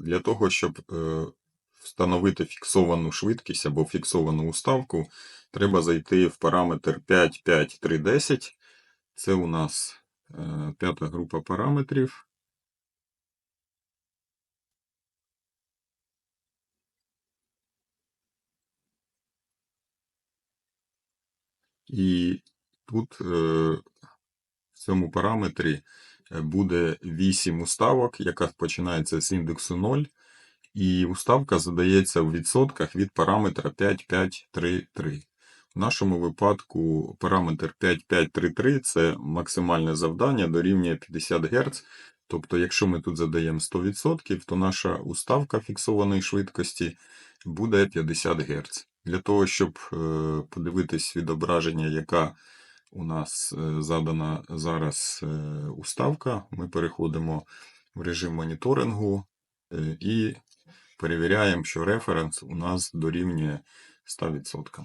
Для того, щоб е, встановити фіксовану швидкість або фіксовану уставку, треба зайти в параметр 55310. Це у нас е, п'ята група параметрів. І тут е, в цьому параметрі буде 8 уставок, яка починається з індексу 0. І уставка задається в відсотках від параметра 5533. В нашому випадку параметр 5533 це максимальне завдання дорівнює 50 Гц. Тобто, якщо ми тут задаємо 100%, то наша уставка фіксованої швидкості буде 50 Гц. Для того, щоб е, подивитись відображення, яка у нас е, задана зараз е, уставка, ми переходимо в режим моніторингу е, і перевіряємо, що референс у нас дорівнює 100%.